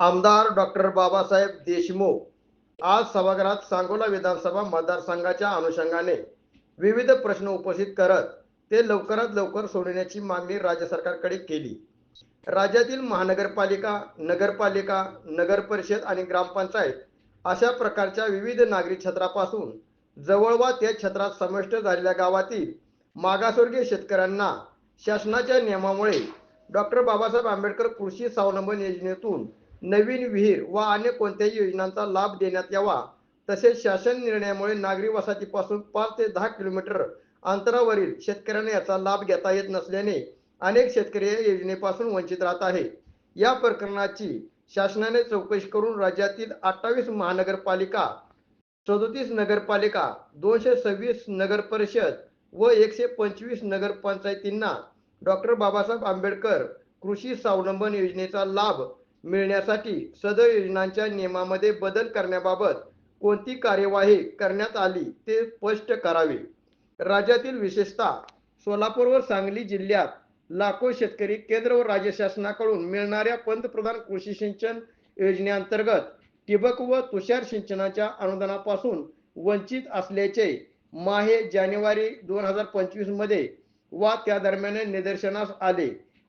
आमदार डॉक्टर बाबासाहेब देशमुख आज सभागृहात सांगोला विधानसभा मतदारसंघाच्या अनुषंगाने विविध प्रश्न उपस्थित करत ते लवकरात लवकर सोडवण्याची मागणी राज्य सरकारकडे केली. राज्यातील महानगरपालिका नगरपालिका नगर परिषद आणि ग्रामपंचायत अशा प्रकारच्या विविध नागरी क्षेत्रापासून जवळवा त्या क्षेत्रात समाविष्ट झालेल्या गावातील मागासवर्गीय शेतकऱ्यांना शासनाच्या नियमामुळे डॉक्टर बाबासाहेब आंबेडकर कृषी स्वावलंबन योजनेतून नवीन विहीर व अन्य कोणत्याही योजनांचा लाभ देण्यात यावा. तसेच शासन निर्णयामुळे नागरी वसाहतीपासून पाच ते दहा किलोमीटर अंतरावरील शेतकऱ्यांना याचा लाभ घेता येत नसल्याने अनेक शेतकरी या योजनेपासून वंचित राहत आहे. या प्रकरणाची शासनाने चौकशी करून राज्यातील अठ्ठावीस महानगरपालिका सदोतीस नगरपालिका दोनशे सव्वीस नगर परिषद व एकशे पंचवीस नगरपंचायतींना डॉक्टर बाबासाहेब आंबेडकर कृषी स्वावलंबन योजनेचा लाभ मिळण्यासाठी सदर योजनांच्या नियमामध्ये बदल करण्याबाबत कोणती कार्यवाही करण्यात आली ते स्पष्ट करावे. राज्यातील विशेषतः सोलापूर व सांगली जिल्ह्यात लाखो शेतकरी केंद्र व राज्य शासनाकडून मिळणाऱ्या पंतप्रधान कृषी सिंचन योजनेअंतर्गत ठिबक व तुषार सिंचनाच्या अनुदानापासून वंचित असल्याचे माहे जानेवारी दोन हजार पंचवीसमध्ये वा त्या दरम्यान निदर्शनास आले.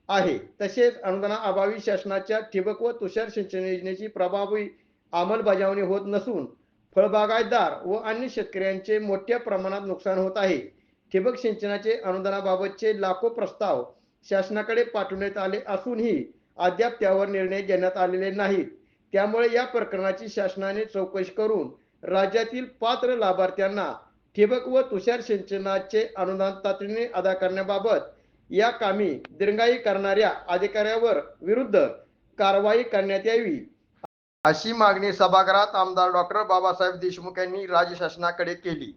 आहे. तसेच अनुदानाअभावी शासनाच्या ठिबक व तुषार सिंचन योजनेची प्रभावी अंमलबजावणी होत नसून फळबागायतदार व अन्य शेतकऱ्यांचे मोठ्या प्रमाणात नुकसान होत आहे. ठिबक सिंचनाचे अनुदानाबाबतचे लाखो प्रस्ताव शासनाकडे पाठवण्यात आले असूनही अद्याप त्यावर निर्णय घेण्यात आलेले नाहीत. त्यामुळे या प्रकरणाची शासनाने चौकशी करून राज्यातील पात्र लाभार्थ्यांना ठिबक व तुषार सिंचनाचे अनुदान तातडीने अदा करण्याबाबत या कामी दिरंगाई करणाऱ्या अधिकाऱ्यावर विरुद्ध कारवाई करण्यात यावी. अशी मागणी सभागृहात आमदार डॉक्टर बाबासाहेब देशमुख यांनी राज्य शासनाकडे केली.